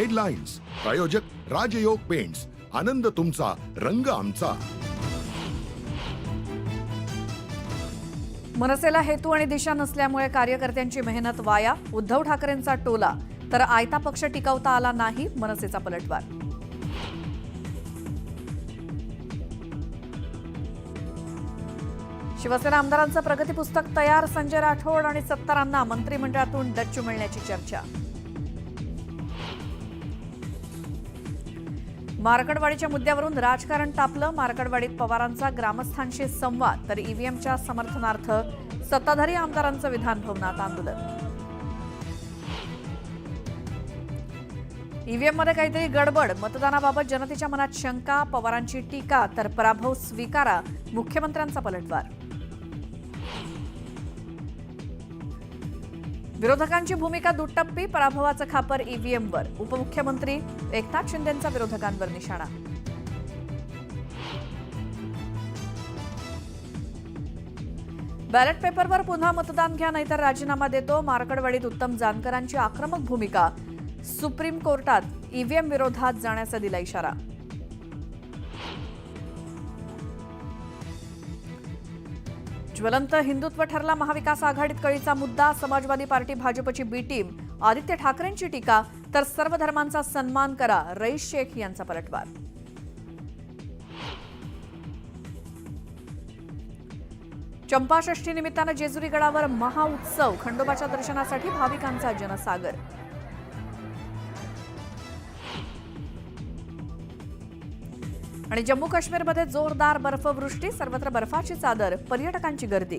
Headlines प्रायोजक राजयोग paints आनंद तुमचा रंग आमचा मनसेला हेतू आणि दिशा नसल्यामुळे कार्यकर्त्यांची मेहनत वाया. उद्धव ठाकरेंचा टोला. तर आयता पक्ष टिकवता आला नाही मनसेचा पलटवार. शिवसेना आमदारांचं प्रगती पुस्तक तयार. संजय राठोड आणि सत्तारांना मंत्रिमंडळातून डच्चू मिळण्याची चर्चा. मार्कडवाडीच्या मुद्द्यावरून राजकारण तापलं. मार्कडवाडीत पवारांचा ग्रामस्थांशी संवाद तर ईव्हीएमच्या समर्थनार्थ सत्ताधारी आमदारांचं विधान भवनात आंदोलन. ईव्हीएममध्ये काहीतरी गडबड मतदानाबाबत जनतेच्या मनात शंका पवारांची टीका तर पराभव स्वीकारा मुख्यमंत्र्यांचा पलटवार. विरोधकांची भूमिका दुटप्पी पराभवाचं खापर ईव्हीएमवर. उपमुख्यमंत्री एकनाथ शिंदेंचा विरोधकांवर निशाणा. बॅलेट पेपरवर पुन्हा मतदान घ्या नाहीतर राजीनामा देतो. मार्कडवाडीत उत्तम जानकरांची आक्रमक भूमिका. सुप्रीम कोर्टात ईव्हीएम विरोधात जाण्याचा दिला इशारा. ज्वलंत हिंदुत्व ठरला महाविकास आघाडीत कळीचा मुद्दा समाजवादी पार्टी भाजपची बी टीम. आदित्य ठाकरेंची टीका तर सर्व धर्मांचा सन्मान करा रईस शेख यांचा पलटवार. चंपाषष्ठी निमित्तानं जेजुरी गडावर महाउत्सव खंडोबाच्या दर्शनासाठी भाविकांचा जनसागर. आणि जम्मू काश्मीरमध्ये जोरदार बर्फवृष्टी सर्वत्र बर्फाची चादर पर्यटकांची गर्दी.